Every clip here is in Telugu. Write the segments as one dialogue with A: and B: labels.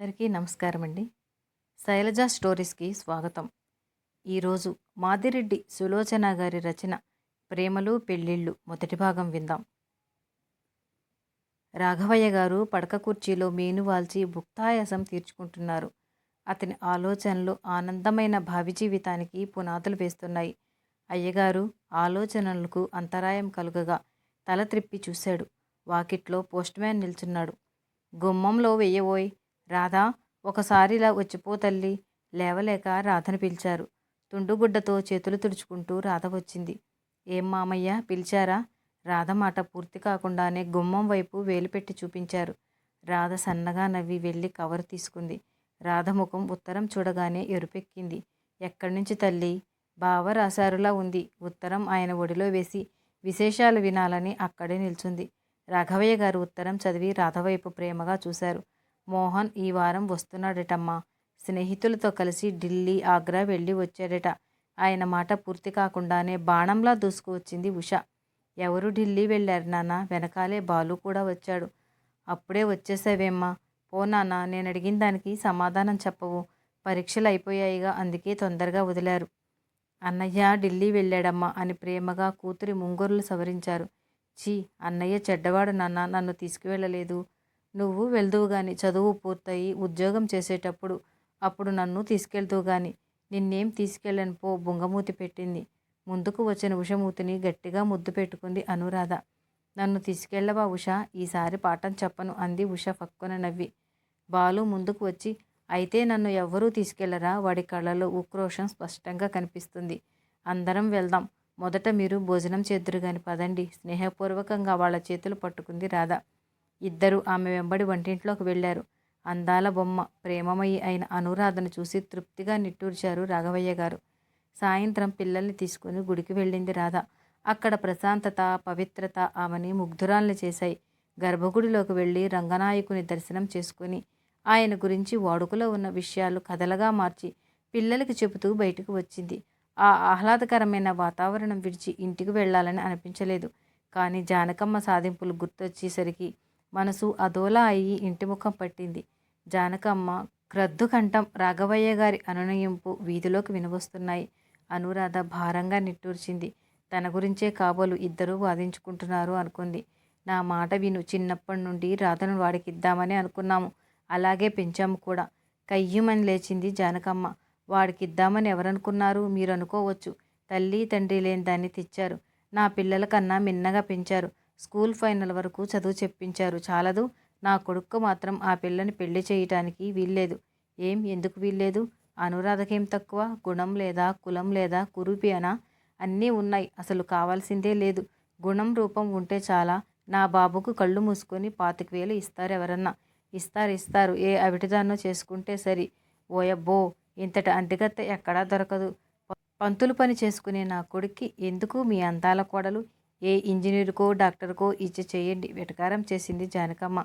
A: అందరికీ నమస్కారం అండి శైలజ స్టోరీస్కి స్వాగతం. ఈరోజు మాదిరెడ్డి సులోచన గారి రచన ప్రేమలు పెళ్ళిళ్ళు మొదటి భాగం విందాం. రాఘవయ్య గారు పడక కుర్చీలో మేను వాల్చి భుక్తాయాసం తీర్చుకుంటున్నారు. అతని ఆలోచనలు ఆనందమైన భావి జీవితానికి పునాదులు వేస్తున్నాయి. అయ్యగారు ఆలోచనలకు అంతరాయం కలుగగా తల త్రిప్పి చూశాడు. వాకిట్లో పోస్ట్మ్యాన్ నిల్చున్నాడు. గుమ్మంలో వెయ్యబోయ్ రాధా ఒకసారిలా వచ్చిపో తల్లి. లేవలేక రాధను పిలిచారు. తుండుగుడ్డతో చేతులు తుడుచుకుంటూ రాధ వచ్చింది. ఏం మామయ్య పిలిచారా? రాధ మాట పూర్తి కాకుండానే గుమ్మం వైపు వేలు పెట్టి చూపించారు. రాధ సన్నగా నవ్వి వెళ్ళి కవర్ తీసుకుంది. రాధ ముఖం ఉత్తరం చూడగానే ఎరుపెక్కింది. ఎక్కడి నుంచి తల్లి? బావ రాశారులా ఉంది. ఉత్తరం ఆయన ఒడిలో వేసి విశేషాలు వినాలని అక్కడే నిల్చుంది. రాఘవయ్య గారు ఉత్తరం చదివి రాధ వైపు ప్రేమగా చూశారు. మోహన్ ఈ వారం వస్తున్నాడటమ్మా. స్నేహితులతో కలిసి ఢిల్లీ ఆగ్రా వెళ్ళి వచ్చాడట. ఆయన మాట పూర్తి కాకుండానే బాణంలా దూసుకువచ్చింది ఉష. ఎవరు ఢిల్లీ వెళ్ళారు నాన్న? వెనకాలే బాలు కూడా వచ్చాడు. అప్పుడే వచ్చేసావేమ్మా? పో నాన్న నేను అడిగిన దానికి సమాధానం చెప్పవు. పరీక్షలు అయిపోయాయిగా అందుకే తొందరగా వదిలారు. అన్నయ్య ఢిల్లీ వెళ్ళాడమ్మా అని ప్రేమగా కూతురి ముంగురులు సవరించారు. ఛీ అన్నయ్య చెడ్డవాడు నాన్న నన్ను తీసుకువెళ్ళలేదు. నువ్వు వెళ్దువు గాని చదువు పూర్తయి ఉద్యోగం చేసేటప్పుడు అప్పుడు నన్ను తీసుకెళ్తూ గాని. నిన్నేం తీసుకెళ్ళను పో బుంగమూతి పెట్టింది. ముందుకు వచ్చిన ఉషమూతిని గట్టిగా ముద్దు పెట్టుకుంది అనురాధ. నన్ను తీసుకెళ్ళవా ఉష? ఈసారి పాఠం చెప్పను అంది ఉష ఫక్కున నవ్వి. బాలు ముందుకు వచ్చి అయితే నన్ను ఎవ్వరూ తీసుకెళ్ళరా? వాడి కళ్ళలో ఉక్రోషం స్పష్టంగా కనిపిస్తుంది. అందరం వెళ్దాం. మొదట మీరు భోజనం చేద్దురు గాని పదండి. స్నేహపూర్వకంగా వాళ్ళ చేతులు పట్టుకుంది రాధ. ఇద్దరు ఆమె వెంబడి వంటింట్లోకి వెళ్ళారు. అందాల బొమ్మ ప్రేమమయి అయిన అనురాధను చూసి తృప్తిగా నిట్టూర్చారు రాఘవయ్య గారు. సాయంత్రం పిల్లల్ని తీసుకుని గుడికి వెళ్ళింది రాధ. అక్కడ ప్రశాంతత పవిత్రత ఆమెని ముగ్ధురాల్ని చేశాయి. గర్భగుడిలోకి వెళ్ళి రంగనాయకుని దర్శనం చేసుకుని ఆయన గురించి వాడుకలో ఉన్న విషయాలు కథలుగా మార్చి పిల్లలకి చెబుతూ బయటకు వచ్చింది. ఆ ఆహ్లాదకరమైన వాతావరణం విడిచి ఇంటికి వెళ్ళాలని అనిపించలేదు. కానీ జానకమ్మ సాధింపులు గుర్తొచ్చేసరికి మనసు అదోలా అయ్యి ఇంటి ముఖం పట్టింది. జానకమ్మ క్రద్దు కంఠం రాఘవయ్య గారి అనునయింపు వీధిలోకి వినవస్తున్నాయి అనురాధ భారంగా నిట్టూర్చింది. తన గురించే కాబోలు ఇద్దరూ వాదించుకుంటున్నారు అనుకుంది. నా మాట విను చిన్నప్పటి నుండి రాధను వాడికిద్దామని అనుకున్నాము. అలాగే పెంచాము కూడా. కయ్యమని లేచింది జానకమ్మ. వాడికిద్దామని ఎవరనుకున్నారు? మీరు అనుకోవచ్చు తల్లి తండ్రి లేని దాన్ని తెచ్చారు. నా పిల్లల కన్నా మిన్నగా పెంచారు. స్కూల్ ఫైనల్ వరకు చదువు చెప్పించారు. చాలదు. నా కొడుకు మాత్రం ఆ పిల్లని పెళ్ళి చేయటానికి వీల్లేదు. ఏం? ఎందుకు వీల్లేదు? అనురాధకేం తక్కువ? గుణం లేదా? కులం లేదా? కురూపియనా అన్నీ ఉన్నాయి. అసలు కావాల్సిందే లేదు. గుణం రూపం ఉంటే చాలా. నా బాబుకు కళ్ళు మూసుకొని పాతిక వేలు ఇస్తారు ఎవరన్నా ఇస్తారు ఇస్తారు. ఏ అవిటిదాన్నో చేసుకుంటే సరి. ఓయబ్బో! ఇంతటి అంటిగత్తె ఎక్కడా దొరకదు. పంతులు పని చేసుకునే నా కొడుక్కి ఎందుకు మీ అందాల కోడలు? ఏ ఇంజనీరుకో డాక్టర్కో ఇచ్చి చేయండి. వెటకారం చేసింది జానకమ్మ.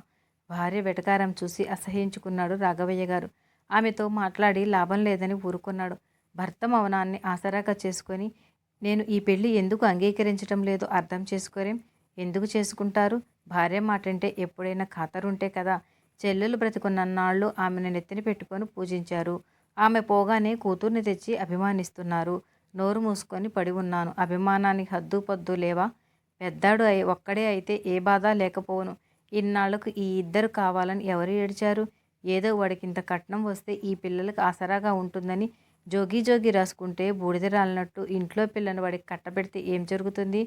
A: భార్య వెటకారం చూసి అసహించుకున్నాడు రాఘవయ్య గారు. ఆమెతో మాట్లాడి లాభం లేదని ఊరుకున్నాడు. భర్త మౌనాన్ని ఆసరాగా చేసుకొని నేను ఈ పెళ్ళి ఎందుకు అంగీకరించడం లేదో? అర్థం చేసుకోరేం? ఎందుకు చేసుకుంటారు? భార్య మాటంటే ఎప్పుడైనా ఖాతరుంటే కదా. చెల్లెలు బ్రతికున్నన్నాళ్ళు ఆమెను నెత్తిన పెట్టుకొని పూజించారు. ఆమె పోగానే కూతుర్ని తెచ్చి అభిమానిస్తున్నారు. నోరు మూసుకొని పడి ఉన్నాను. అభిమానానికి హద్దు పద్దు లేవా? పెద్దాడు అయి ఒక్కడే అయితే ఏ బాధ లేకపోవును. ఇన్నాళ్ళకు ఈ ఇద్దరు కావాలని ఎవరు ఏడ్చారు? ఏదో వాడికింత కట్నం వస్తే ఈ పిల్లలకు ఆసరాగా ఉంటుందని జోగి జోగి రాసుకుంటే బూడిద రాలినట్టు ఇంట్లో పిల్లని వాడికి కట్టబెడితే ఏం జరుగుతుంది?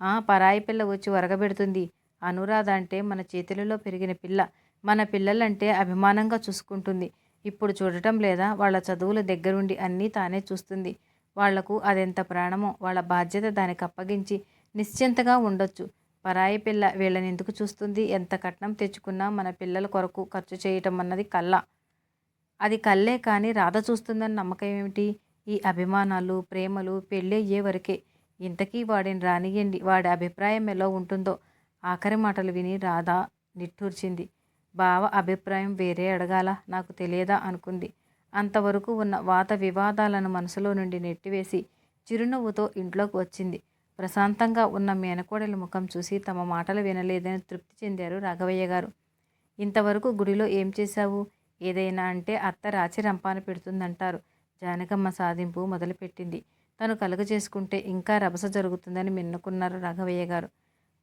A: ఆ పరాయి పిల్ల వచ్చి వరగబెడుతుంది అనురాధ అంటే మన చేతులలో పెరిగిన పిల్ల. మన పిల్లలంటే అభిమానంగా చూసుకుంటుంది. ఇప్పుడు చూడటం లేదా వాళ్ళ చదువుల దగ్గరుండి అన్నీ తానే చూస్తుంది. వాళ్ళకు అదెంత ప్రాణమో వాళ్ళ బాధ్యత దానికి అప్పగించి నిశ్చింతగా ఉండొచ్చు. పరాయి పిల్ల వీళ్ళని ఎందుకు చూస్తుంది? ఎంత కట్నం తెచ్చుకున్నా మన పిల్లల కొరకు ఖర్చు చేయటం అన్నది కళ్ళ. అది కళ్ళే కానీ రాధ చూస్తుందని నమ్మకం ఏమిటి? ఈ అభిమానాలు ప్రేమలు పెళ్ళయ్యే వరకే. ఇంతకీ వాడిని రానియండి వాడి అభిప్రాయం ఎలా ఉంటుందో ఆఖరి మాటలు విని రాధ నిట్టూర్చింది. బావ అభిప్రాయం వేరే అడగాల. నాకు తెలియదా? అనుకుంది. అంతవరకు ఉన్న వాత వివాదాలను మనసులో నుండి నెట్టివేసి చిరునవ్వుతో ఇంట్లోకి వచ్చింది. ప్రశాంతంగా ఉన్న మేనకోడల ముఖం చూసి తమ మాటలు వినలేదని తృప్తి చెందారు రాఘవయ్య గారు. ఇంతవరకు గుడిలో ఏం చేశావు? ఏదైనా అంటే అత్త రాచి రంపాన పెడుతుందంటారు. జానకమ్మ సాధింపు మొదలుపెట్టింది. తను కలుగ చేసుకుంటే ఇంకా రభస జరుగుతుందని మిన్నుకున్నారు రాఘవయ్య గారు.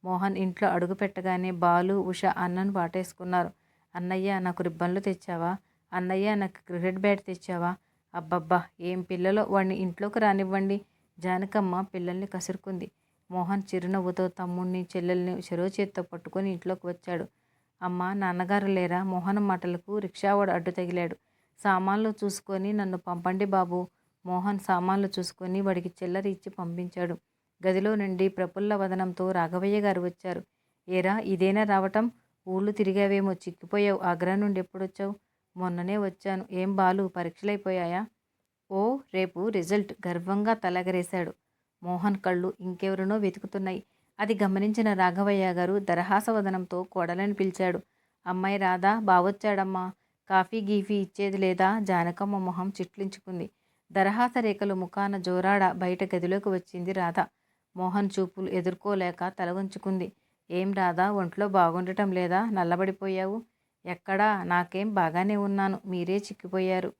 A: మోహన్ ఇంట్లో అడుగు పెట్టగానే బాలు ఉష అన్నను పాటేసుకున్నారు అన్నయ్య నాకు రిబ్బన్లు తెచ్చావా? అన్నయ్య నాకు క్రికెట్ బ్యాట్ తెచ్చావా? అబ్బబ్బా ఏం పిల్లలో వాడిని ఇంట్లోకి రానివ్వండి. జానకమ్మ పిల్లల్ని కసురుకుంది. మోహన్ చిరునవ్వుతో తమ్ముణ్ణి చెల్లెల్ని చెరో చేత్తో పట్టుకొని ఇంట్లోకి వచ్చాడు. అమ్మ నాన్నగారు లేరా? మోహన్ మాటలకు రిక్షావాడు అడ్డు తగిలాడు. సామాన్లు చూసుకొని నన్ను పంపండి బాబు. మోహన్ సామాన్లు చూసుకొని వాడికి చిల్లర ఇచ్చి పంపించాడు. గదిలో నుండి ప్రఫుల్ల వదనంతో రాఘవయ్య గారు వచ్చారు. ఏరా ఇదేనా రావటం? ఊళ్ళు తిరిగావేమో చిక్కిపోయావు. ఆగ్రా నుండి ఎప్పుడొచ్చావు? మొన్ననే వచ్చాను. ఏం బాలు పరీక్షలైపోయాయా? ఓ రేపు రిజల్ట్ గర్వంగా తలగరేశాడు. మోహన్ కళ్ళు ఇంకెవరినో వెతుకుతున్నాయి. అది గమనించిన రాఘవయ్య గారు దరహాసవదనంతో కోడలని పిలిచాడు. అమ్మాయి రాదా బావొచ్చాడమ్మా. కాఫీ గీఫీ ఇచ్చేది లేదా? జానకమ్మ మొహం చిట్లించుకుంది. దరహాస రేఖలు ముఖాన జోరాడ బయట గదిలోకి వచ్చింది రాధ. మోహన్ చూపులు ఎదుర్కోలేక తలగుంచుకుంది ఏం రాధా ఒంట్లో బాగుండటం లేదా? నల్లబడిపోయావు? ఎక్కడా? నాకేం బాగానే ఉన్నాను. మీరే చిక్కిపోయారు.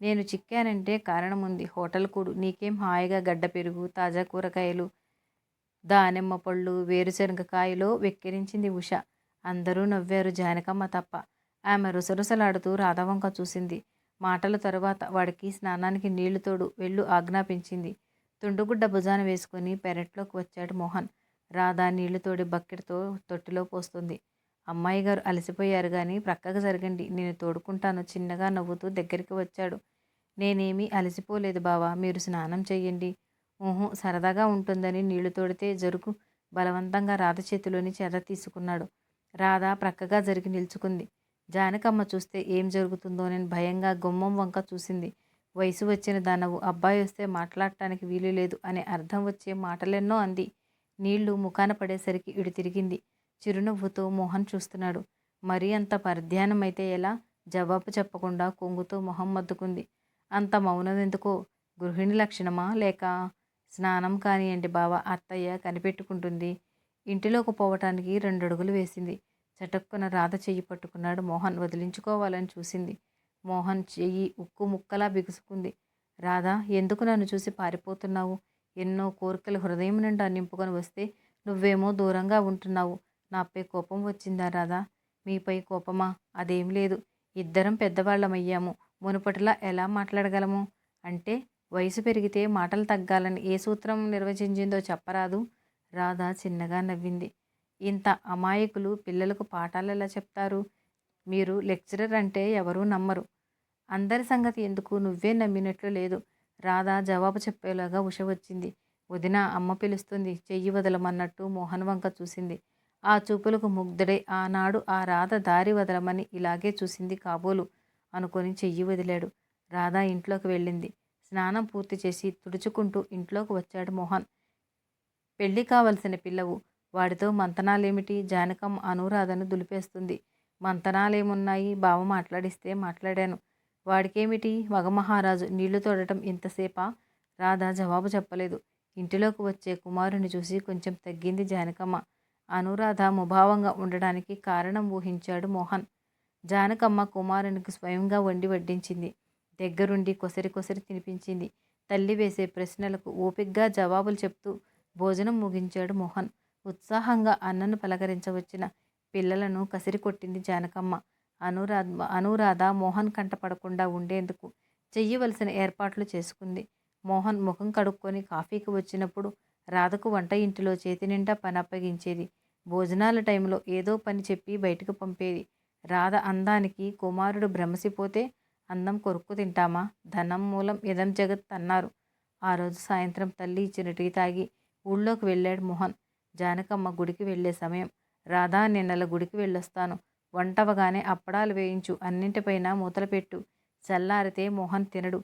A: నేను చిక్కానంటే కారణం ఉంది హోటల్ కూడు. నీకేం హాయిగా గడ్డ పెరుగు తాజా కూరగాయలు దానిమ్మ పళ్ళు వేరుశనగ కాయలో వెక్కిరించింది ఉష. అందరూ నవ్వారు జానకమ్మ తప్ప. ఆమె రుసరుసలాడుతూ రాధవంక చూసింది. మాటల తరువాత వాడికి స్నానానికి నీళ్ళు తోడు వెళ్ళు ఆజ్ఞాపించింది. తుండుగుడ్డ భుజాన వేసుకుని పెరట్లోకి వచ్చాడు మోహన్. రాధా నీళ్ళు తోడి బకెట్తో తొట్టిలో పోస్తుంది. అమ్మాయి గారు అలసిపోయారు కానీ ప్రక్కకు జరగండి నేను తోడుకుంటాను చిన్నగా నవ్వుతూ దగ్గరికి వచ్చాడు. నేనేమీ అలసిపోలేదు బావా మీరు స్నానం చేయండి ఊహు సరదాగా ఉంటుందని నీళ్ళు తోడితే జరుగు బలవంతంగా రాధ చేతిలోని చెర తీసుకున్నాడు. రాధ ప్రక్కగా జరిగి నిల్చుకుంది. జానకమ్మ చూస్తే ఏం జరుగుతుందో నేను భయంగా గుమ్మం వంక చూసింది. వయసు వచ్చిన దానవు అబ్బాయి వస్తే మాట్లాడటానికి వీలు లేదు అనే అర్థం వచ్చే మాటలెన్నో అంది. నీళ్ళు ముఖాన పడేసరికి ఇడు తిరిగింది. చిరునవ్వుతో మోహన్ చూస్తున్నాడు. మరీ అంత పరధ్యానమైతే ఎలా? జవాబు చెప్పకుండా కొంగుతో మొహం మద్దుకుంది. అంత మౌనం ఎందుకో? గృహిణి లక్షణమా లేక స్నానం కానియండి బావ అత్తయ్య కనిపెట్టుకుంటుంది. ఇంటిలోకి పోవటానికి రెండు అడుగులు వేసింది. చటక్కున రాధ చెయ్యి పట్టుకున్నాడు. మోహన్ వదిలించుకోవాలని చూసింది. మోహన్ చెయ్యి ఉక్కు ముక్కలా బిగుసుకుంది. రాధ ఎందుకు నన్ను చూసి పారిపోతున్నావు? ఎన్నో కోరికలు హృదయం నిండా నింపుకొని వస్తే నువ్వేమో దూరంగా ఉంటున్నావు. నాపై కోపం వచ్చిందా రాధా? మీపై కోపమా? అదేం లేదు. ఇద్దరం పెద్దవాళ్ళమయ్యాము. మునుపటిలా ఎలా మాట్లాడగలము? అంటే వయసు పెరిగితే మాటలు తగ్గాలని ఏ సూత్రం నిర్వచించిందో చెప్పరాదు. రాధా చిన్నగా నవ్వింది. ఇంత అమాయకులు పిల్లలకు పాఠాలు ఎలా చెప్తారు? మీరు లెక్చరర్ అంటే ఎవరూ నమ్మరు. అందరి సంగతి ఎందుకు? నువ్వే నమ్మినట్లు లేదు. రాధా జవాబు చెప్పేలాగా ఉష వచ్చింది. వదిన అమ్మ పిలుస్తుంది. చెయ్యి వదలమన్నట్టు మోహన్ వంక చూసింది. ఆ చూపులకు ముగ్ధుడై. ఆనాడు ఆ రాధ దారి వదలమని ఇలాగే చూసింది కాబోలు అనుకొని చెయ్యి వదిలాడు. రాధ ఇంట్లోకి వెళ్ళింది. స్నానం పూర్తి చేసి తుడుచుకుంటూ ఇంట్లోకి వచ్చాడు మోహన్. పెళ్ళి కావలసిన పిల్లవు. వాడితో మంతనాలేమిటి? జానకం అనురాధను దులిపేస్తుంది. మంతనాలేమున్నాయి? బావ మాట్లాడిస్తే మాట్లాడాను. వాడికేమిటి? మగమహారాజు నీళ్ళు తోడటం ఇంతసేపా? రాధ జవాబు చెప్పలేదు. ఇంటిలోకి వచ్చే కుమారుని చూసి కొంచెం తగ్గింది జానకమ్మ. అనురాధ ముభావంగా ఉండడానికి కారణం ఊహించాడు మోహన్. జానకమ్మ కుమారునికి స్వయంగా వండి వడ్డించింది. దగ్గరుండి కొసరి కొసరి తినిపించింది. తల్లి వేసే ప్రశ్నలకు ఓపిగ్గా జవాబులు చెప్తూ భోజనం ముగించాడు మోహన్. ఉత్సాహంగా అన్నను పలకరించవచ్చిన పిల్లలను కసిరి కొట్టింది జానకమ్మ. అనురాధ అనురాధ మోహన్ కంట పడకుండా ఉండేందుకు చెయ్యవలసిన ఏర్పాట్లు చేసుకుంది. మోహన్ ముఖం కడుక్కొని కాఫీకి వచ్చినప్పుడు రాధకు వంట ఇంటిలో చేతి నిండా పని అప్పగించేది. భోజనాల టైంలో ఏదో పని చెప్పి బయటకు పంపేది. రాధ అందానికి కుమారుడు భ్రమసిపోతే అందం కొరుక్కు తింటామా? ధనం మూలం ఇదం జగత్ అన్నారు. ఆ రోజు సాయంత్రం తల్లి ఇచ్చిన టీ తాగి ఊళ్ళోకి వెళ్ళాడు మోహన్. జానకమ్మ గుడికి వెళ్ళే సమయం. రాధా నిన్నల గుడికి వెళ్ళొస్తాను. వంటవగానే అప్పడాలు వేయించు అన్నింటిపైన మూతలు పెట్టు. చల్లారితే మోహన్ తినడు.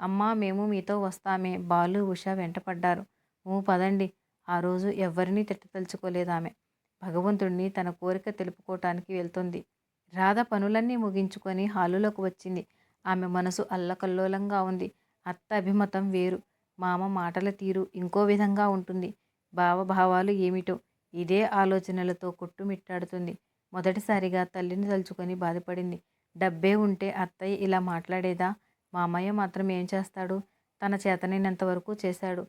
A: అమ్మా మేము మీతో వస్తామే. బాలు ఉష వెంటపడ్డారు. ఊ పదండి. ఆ రోజు ఎవ్వరినీ తిట్టతలుచుకోలేదామె భగవంతుణ్ణి తన కోరిక తెలుపుకోవటానికి వెళ్తుంది. రాధ పనులన్నీ ముగించుకొని హాలులోకి వచ్చింది. ఆమె మనసు అల్లకల్లోలంగా ఉంది. అత్త అభిమతం వేరు. మామ మాటల తీరు ఇంకో విధంగా ఉంటుంది. భావభావాలు ఏమిటో ఇదే ఆలోచనలతో కొట్టుమిట్టాడుతుంది. మొదటిసారిగా తల్లిని తలుచుకొని బాధపడింది. డబ్బే ఉంటే అత్తయ్య ఇలా మాట్లాడేదా? మామయ్య మాత్రం ఏం చేస్తాడు? తన చేతనైనంత వరకు చేశాడు.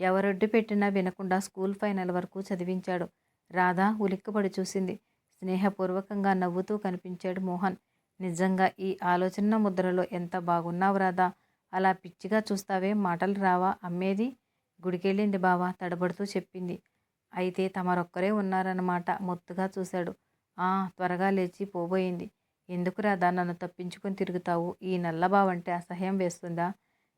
A: ఎవరొడ్డు పెట్టినా వినకుండా స్కూల్ ఫైనల్ వరకు చదివించాడు. రాధ ఉలిక్కపడి చూసింది. స్నేహపూర్వకంగా నవ్వుతూ కనిపించాడు మోహన్. నిజంగా ఈ ఆలోచన ముద్రలో ఎంత బాగున్నావు రాధా? అలా పిచ్చిగా చూస్తావే మాటలు రావా అమ్మేది? గుడికెళ్ళింది బావా తడబడుతూ చెప్పింది. అయితే తమరొక్కరే ఉన్నారన్నమాట మొత్తుగా చూశాడు. ఆ త్వరగా లేచి పోబోయింది. ఎందుకు రాదా నన్ను తప్పించుకొని తిరుగుతావు? ఈ నల్లబావంటే అసహ్యం వేస్తుందా?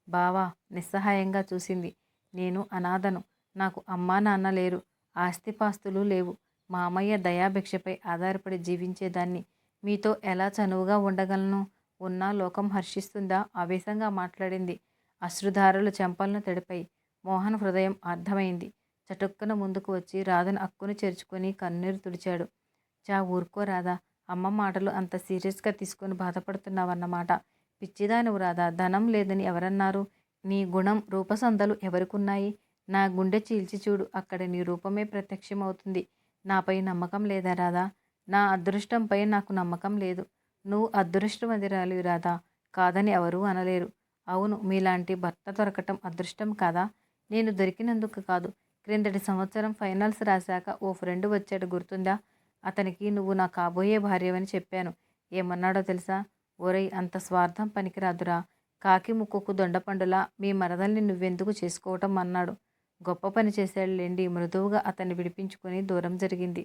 A: బావా నిస్సహాయంగా చూసింది. నేను అనాథను. నాకు అమ్మా నాన్న లేరు. ఆస్తిపాస్తులు లేవు. మామయ్య దయాభిక్షపై ఆధారపడి జీవించేదాన్ని. మీతో ఎలా చనువుగా ఉండగలను? ఉన్నా లోకం హర్షిస్తుందా? ఆవేశంగా మాట్లాడింది. అశ్రుధారలు చెంపలను తడిపాయి. మోహన్ హృదయం అర్థమైంది. చటుక్కన ముందుకు వచ్చి రాధను అక్కును చేర్చుకొని కన్నీరు తుడిచాడు. చా ఊరుకో రాధా. అమ్మ మాటలు అంత సీరియస్గా తీసుకొని బాధపడుతున్నావన్నమాట. పిచ్చిదానువు రాధా. ధనం లేదని ఎవరన్నారు? నీ గుణం రూపసందలు ఎవరికున్నాయి? నా గుండె చీల్చి చూడు అక్కడ నీ రూపమే ప్రత్యక్షమవుతుంది. నాపై నమ్మకం లేదా రాధా? నా అదృష్టంపై నాకు నమ్మకం లేదు. నువ్వు అదృష్టమదిరాలి రాధా. కాదని ఎవరూ అనలేరు. అవును మీలాంటి భర్త దొరకటం అదృష్టం కాదా? నేను దొరికినందుకు కాదు. క్రిందటి సంవత్సరం ఫైనల్స్ రాశాక ఓ ఫ్రెండ్ వచ్చాడు గుర్తుందా? అతనికి నువ్వు నా కాబోయే భార్యవని చెప్పాను. ఏమన్నాడో తెలుసా? ఓరై అంత స్వార్థం పనికిరాదురా. కాకి ముక్కుకు దొండపండులా మీ మరదల్ని నువ్వెందుకు చేసుకోవటం అన్నాడు. గొప్ప పని చేశాడులేండి. మృదువుగా అతన్ని విడిపించుకొని దూరం జరిగింది.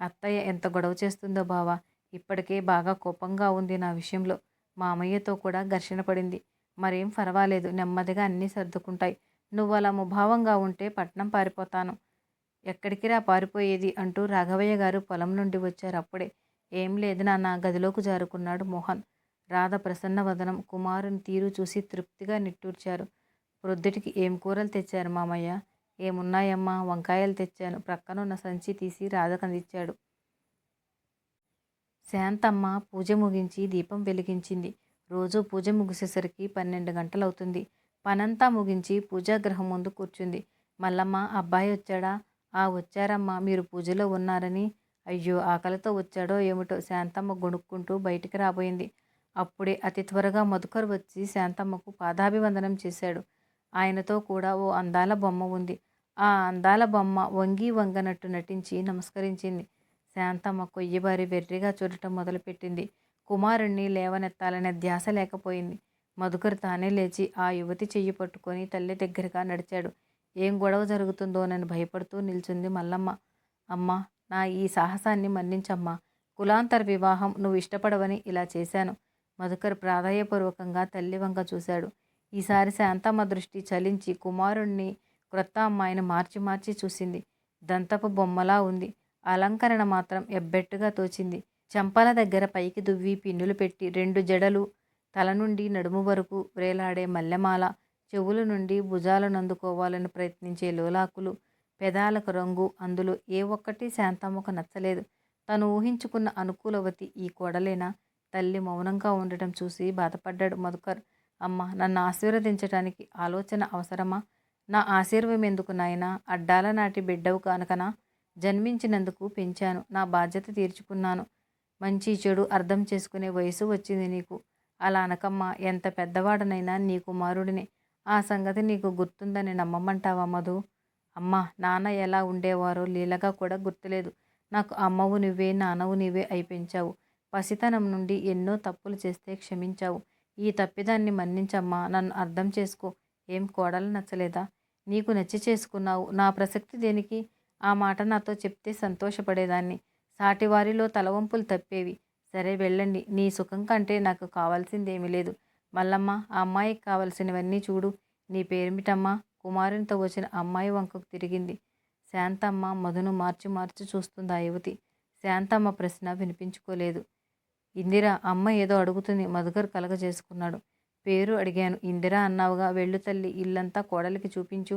A: అత్తయ్య ఎంత గొడవ చేస్తుందో బావా ఇప్పటికే బాగా కోపంగా ఉంది నా విషయంలో. మామయ్యతో కూడా ఘర్షణ పడింది. మరేం పర్వాలేదు నెమ్మదిగా అన్నీ సర్దుకుంటాయి. నువ్వు అలా ముభావంగా ఉంటే పట్నం పారిపోతాను. ఎక్కడికి రా పారిపోయేది? అంటూ రాఘవయ్య గారు పొలం నుండి వచ్చారు. అప్పుడే ఏం లేదు నాన్న గదిలోకి జారుకున్నాడు మోహన్. రాధ ప్రసన్న వదనం కుమారుని తీరు చూసి తృప్తిగా నిట్టూర్చారు. ప్రొద్దుటికి ఏం కూరలు తెచ్చారు మామయ్య? ఏమున్నాయమ్మా? వంకాయలు తెచ్చాను. ప్రక్కనున్న సంచి తీసి రాధకు అందించాడు. శాంతమ్మ పూజ ముగించి దీపం వెలిగించింది. రోజు పూజ ముగిసేసరికి పన్నెండు గంటలవుతుంది. పనంతా ముగించి పూజాగ్రహం ముందు కూర్చుంది. మల్లమ్మ అబ్బాయి వచ్చాడా? ఆ వచ్చారమ్మా. మీరు పూజలో ఉన్నారని. అయ్యో ఆకలితో వచ్చాడో ఏమిటో? శాంతమ్మ గొణుక్కుంటూ బయటికి రాబోయింది. అప్పుడే అతి త్వరగా మధుకర్ వచ్చి శాంతమ్మకు పాదాభివందనం చేశాడు. ఆయనతో కూడా ఓ అందాల బొమ్మ ఉంది. ఆ అందాల బొమ్మ వంగి వంగనట్టు నటించి నమస్కరించింది. శాంతమ్మ కొయ్యబారి వెర్రిగా చూడటం మొదలుపెట్టింది. కుమారుణ్ణి లేవనెత్తాలనే ధ్యాస లేకపోయింది. మధుకర్ తానే లేచి ఆ యువతి చెయ్యి పట్టుకొని తల్లి దగ్గరగా నడిచాడు. ఏం గొడవ జరుగుతుందోనని భయపడుతూ నిల్చుంది మల్లమ్మ. అమ్మ నా ఈ సాహసాన్ని మన్నించమ్మా. కులాంతర వివాహం నువ్వు ఇష్టపడవని ఇలా చేశాను. మధుకర్ ప్రాధాయపూర్వకంగా తల్లి వంక చూశాడు. ఈసారి శాంతమ్మ దృష్టి చలించి కుమారుణ్ణి క్రొత్త అమ్మాయిని మార్చి మార్చి చూసింది. దంతపు బొమ్మలా ఉంది. అలంకరణ మాత్రం ఎబ్బెట్టుగా తోచింది. చంపల దగ్గర పైకి దువ్వి పిన్నులు పెట్టి రెండు జడలు తల నుండి నడుము వరకు వేలాడే మల్లెమాల చెవుల నుండి భుజాలను అందుకోవాలని ప్రయత్నించే లోలాకులు పెదాలకు రంగు అందులో ఏ ఒక్కటి శాంతమ్మకు నచ్చలేదు. తను ఊహించుకున్న అనుకూలవతి ఈ కోడలేనా? తల్లి మౌనంగా ఉండటం చూసి బాధపడ్డాడు మధుకర్. అమ్మ నన్ను ఆశీర్వదించడానికి ఆలోచన అవసరమా? నా ఆశీర్వం ఎందుకు నాయనా? అడ్డాల నాటి బిడ్డవు కానకనా? జన్మించినందుకు పెంచాను నా బాధ్యత తీర్చుకున్నాను. మంచి చెడు అర్థం చేసుకునే వయసు వచ్చింది నీకు. అలా అనకమ్మ ఎంత పెద్దవాడనైనా నీ కుమారుడిని. ఆ సంగతి నీకు గుర్తుందని నమ్మమంటావా మధు? అమ్మ నాన్న ఎలా ఉండేవారో లీలగా కూడా గుర్తులేదు. నాకు అమ్మవు నువ్వే నాన్నవు నీవే అయి పెంచావు. పసితనం నుండి ఎన్నో తప్పులు చేస్తే క్షమించావు. ఈ తప్పిదాన్ని మన్నించమ్మా. నన్ను అర్థం చేసుకో. ఏం కోడలు నచ్చలేదా? నీకు నచ్చి చేసుకున్నావు. నా ప్రసక్తి దేనికి? ఆ మాట నాతో చెప్తే సంతోషపడేదాన్ని. సాటివారిలో తలవంపులు తప్పేవి. సరే వెళ్ళండి. నీ సుఖం కంటే నాకు కావాల్సిందేమీ లేదు. మల్లమ్మ ఆ అమ్మాయికి కావలసినవన్నీ చూడు. నీ పేరుమిటమ్మా? కుమారునితో వచ్చిన అమ్మాయి వంకకు తిరిగింది. శాంతమ్మ మధును మార్చి మార్చి చూస్తుంది ఆ యువతి. శాంతమ్మ ప్రశ్న వినిపించుకోలేదు. ఇందిరా అమ్మ ఏదో అడుగుతుంది. మధుకర్ కలగ చేసుకున్నాడు పేరు అడిగాను. ఇందిరా అన్నావుగా వెళ్ళు తల్లి ఇల్లంతా కోడలికి చూపించు.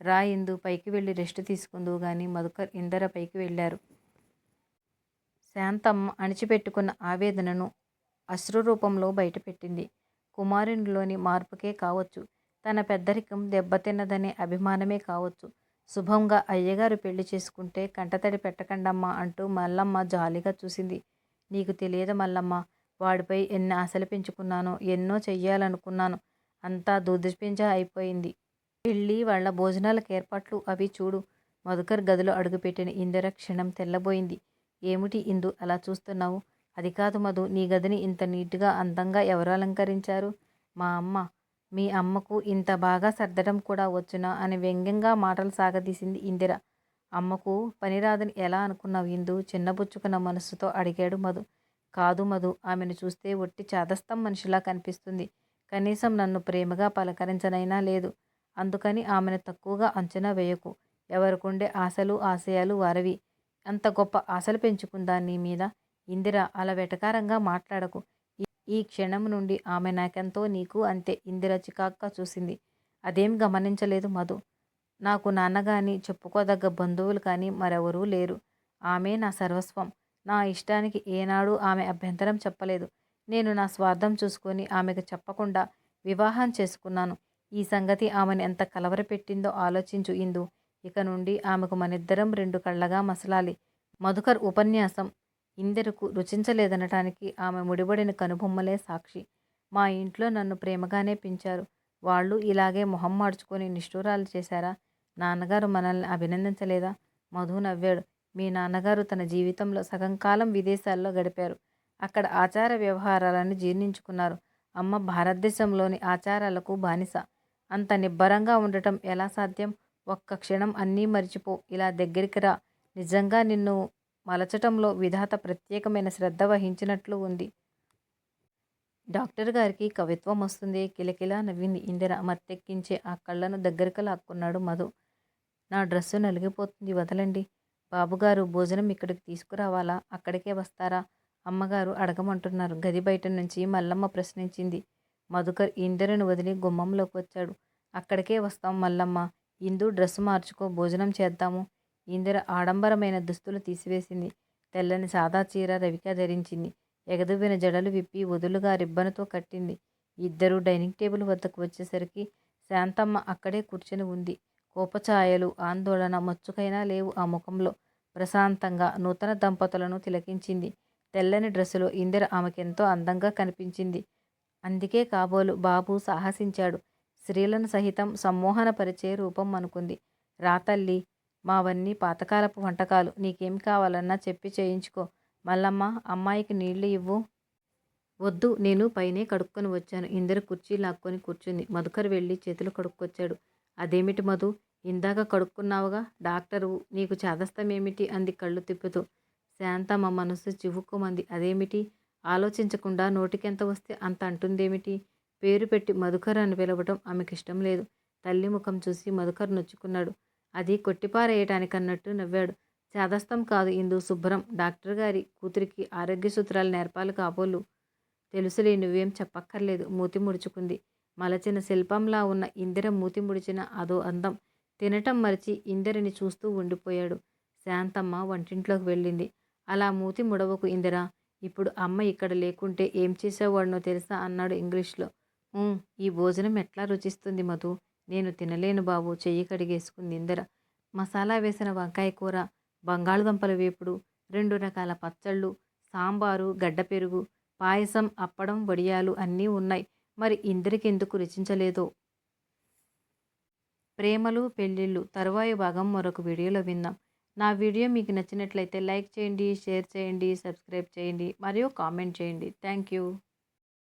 A: రా ఇందు పైకి వెళ్ళి రెస్ట్ తీసుకుందువు గాని మధుకర్ ఇందిర పైకి వెళ్ళారు. శాంతమ్మ అణిచిపెట్టుకున్న ఆవేదనను అశ్రు రూపంలో బయటపెట్టింది. కుమారునిలోని మార్పుకే కావచ్చు. తన పెద్దరికం దెబ్బతిన్నదనే అభిమానమే కావచ్చు. శుభంగా అయ్యగారు పెళ్ళి చేసుకుంటే కంటతడి పెట్టకండమ్మా అంటూ మల్లమ్మ జాలిగా చూసింది. నీకు తెలియదు మల్లమ్మ. వాడిపై ఎన్ని ఆశలు పెంచుకున్నానో ఎన్నో చెయ్యాలనుకున్నాను అంతా దుదిపింజ అయిపోయింది. పెళ్ళి వాళ్ళ భోజనాలకు ఏర్పాట్లు అవి చూడు. మధుకర్ గదిలో అడుగుపెట్టిన ఇందిర క్షణం తెల్లబోయింది. ఏమిటి ఇందు అలా చూస్తున్నావు? అది కాదు మధు నీ గదిని ఇంత నీట్గా అందంగా ఎవరు అలంకరించారు? మా అమ్మ. మీ అమ్మకు ఇంత బాగా సర్దడం కూడా వచ్చునా? అని వ్యంగ్యంగా మాటలు సాగదీసింది ఇందిర. అమ్మకు పని రాదని ఎలా అనుకున్నావు ఇందు? చిన్నబుచ్చుకున్న మనస్సుతో అడిగాడు మధు. కాదు మధు ఆమెను చూస్తే ఒట్టి చాదస్తం మనిషిలా కనిపిస్తుంది. కనీసం నన్ను ప్రేమగా పలకరించనైనా లేదు. అందుకని ఆమెను తక్కువగా అంచనా వేయకు. ఎవరికుండే ఆశలు ఆశయాలు వారవి. అంత గొప్ప ఆశలు పెంచుకుందా నీ మీద? ఇందిర అలా వెటకారంగా మాట్లాడకు. ఈ క్షణం నుండి ఆమె నాకెంతో నీకు అంతే. ఇందిర చికాక్గా చూసింది. అదేం గమనించలేదు మధు. నాకు నాన్న కానీ చెప్పుకోదగ్గ బంధువులు కానీ మరెవరూ లేరు. ఆమె నా సర్వస్వం. నా ఇష్టానికి ఏనాడు ఆమె అభ్యంతరం చెప్పలేదు. నేను నా స్వార్థం చూసుకొని ఆమెకు చెప్పకుండా వివాహం చేసుకున్నాను. ఈ సంగతి ఆమెను ఎంత కలవరపెట్టిందో ఆలోచించు ఇందు. ఇక నుండి ఆమెకు మనిద్దరం రెండు కళ్ళగా మసలాలి. మధుకర్ ఉపన్యాసం. ఇందరుకు రుచించలేదనటానికి ఆమె ముడిబడిన కనుబొమ్మలే సాక్షి. మా ఇంట్లో నన్ను ప్రేమగానే పెంచారు. వాళ్ళు ఇలాగే మొహం మార్చుకొని నిష్ఠూరాలు చేశారా? నాన్నగారు మనల్ని అభినందించలేదా? మధు నవ్వాడు. మీ నాన్నగారు తన జీవితంలో సగం కాలం విదేశాల్లో గడిపారు. అక్కడ ఆచార వ్యవహారాలను జీర్ణించుకున్నారు. అమ్మ భారతదేశంలోని ఆచారాలకు బానిస. అంత నిబ్బరంగా ఉండటం ఎలా సాధ్యం? ఒక్క క్షణం అన్నీ మర్చిపో. ఇలా దగ్గరికి రా. నిజంగా నిన్ను మలచటంలో విధాత ప్రత్యేకమైన శ్రద్ధ వహించినట్లు ఉంది. డాక్టర్ గారికి కవిత్వం వస్తుంది. కిలకిలా నవ్వింది. ఇందిర మత్తెక్కించే ఆ కళ్ళను దగ్గరికి లాక్కున్నాడు మధు. నా డ్రెస్సు నలిగిపోతుంది వదలండి. బాబుగారు భోజనం ఇక్కడికి తీసుకురావాలా? అక్కడికే వస్తారా? అమ్మగారు అడగమంటున్నారు. గది బయట నుంచి మల్లమ్మ ప్రశ్నించింది. మధుకర్ ఇందిరను వదిలి గుమ్మంలోకి వచ్చాడు. అక్కడికే వస్తాం మల్లమ్మ. ఇందు డ్రెస్సు మార్చుకో భోజనం చేద్దాము. ఇందిర ఆడంబరమైన దుస్తులు తీసివేసింది. తెల్లని సాదా చీర రవిక ధరించింది. ఎగదువిన జడలు విప్పి వదులుగా రిబ్బనుతో కట్టింది. ఇద్దరు డైనింగ్ టేబుల్ వద్దకు వచ్చేసరికి శాంతమ్మ అక్కడే కూర్చొని ఉంది. కోపఛాయలు ఆందోళన మచ్చుకైనా లేవు ఆ ముఖంలో. ప్రశాంతంగా నూతన దంపతులను తిలకించింది. తెల్లని డ్రెస్సులో ఇందిర ఆమెకెంతో అందంగా కనిపించింది. అందుకే కాబోలు బాబు సాహసించాడు. స్త్రీలను సహితం సమ్మోహనపరిచే రూపం అనుకుంది. రాతల్లి మావన్నీ పాతకాలపు వంటకాలు. నీకేం కావాలన్నా చెప్పి చేయించుకో. మల్లమ్మ అమ్మాయికి నీళ్ళు ఇవ్వు. వద్దు నేను పైనే కడుక్కొని వచ్చాను. ఇందరు కుర్చీ లాక్కొని కూర్చుంది. మధుకర్ వెళ్ళి చేతులు కడుక్కొచ్చాడు. అదేమిటి మధు? ఇందాక కడుక్కున్నావుగా. డాక్టరు నీకు చాదస్తమేమిటి? అంది కళ్ళు తిప్పుతూ. శాంతమ్మ మనసు చివుక్కుమంది. అదేమిటి? ఆలోచించకుండా నోటికెంత వస్తే అంత అంటుందేమిటి? పేరు పెట్టి మధుకర్ అని పిలవటం ఆమెకి ఇష్టం లేదు. తల్లి ముఖం చూసి మధుకర్ నొచ్చుకున్నాడు. అది కొట్టిపారేయటానికన్నట్టు నవ్వాడు. చాదస్తం కాదు ఇందు శుభ్రం. డాక్టర్ గారి కూతురికి ఆరోగ్య సూత్రాలు నేర్పాలి కాబోలు. తెలుసులే నువ్వేం చెప్పక్కర్లేదు. మూతి ముడుచుకుంది. మలచిన శిల్పంలా ఉన్న ఇందిర మూతి ముడిచిన అదో అందం తినటం మరిచి ఇందిరని చూస్తూ ఉండిపోయాడు. శాంతమ్మ వంటింట్లోకి వెళ్ళింది. అలా మూతి ముడవకు ఇందిర ఇప్పుడు అమ్మ ఇక్కడ లేకుంటే ఏం చేసేవాడినో తెలుసా అన్నాడు ఇంగ్లీష్లో. ఈ భోజనం ఎట్లా రుచిస్తుంది మధు? నేను తినలేను బాబు చెయ్యి కడిగేసుకుంది ఇందిర. మసాలా వేసిన వంకాయ కూర బంగాళదుంపల వేపుడు రెండు రకాల పచ్చళ్ళు సాంబారు గడ్డ పెరుగు పాయసం అప్పడం వడియాలు అన్నీ ఉన్నాయి. మరి ఇందరికి ఎందుకు రుచించలేదో? ప్రేమలు పెళ్ళిళ్ళు తరువాయి భాగం మరొక వీడియోలో విందాం. నా వీడియో మీకు నచ్చినట్లయితే లైక్ చేయండి షేర్ చేయండి సబ్స్క్రైబ్ చేయండి మరియు కామెంట్ చేయండి. Thank you.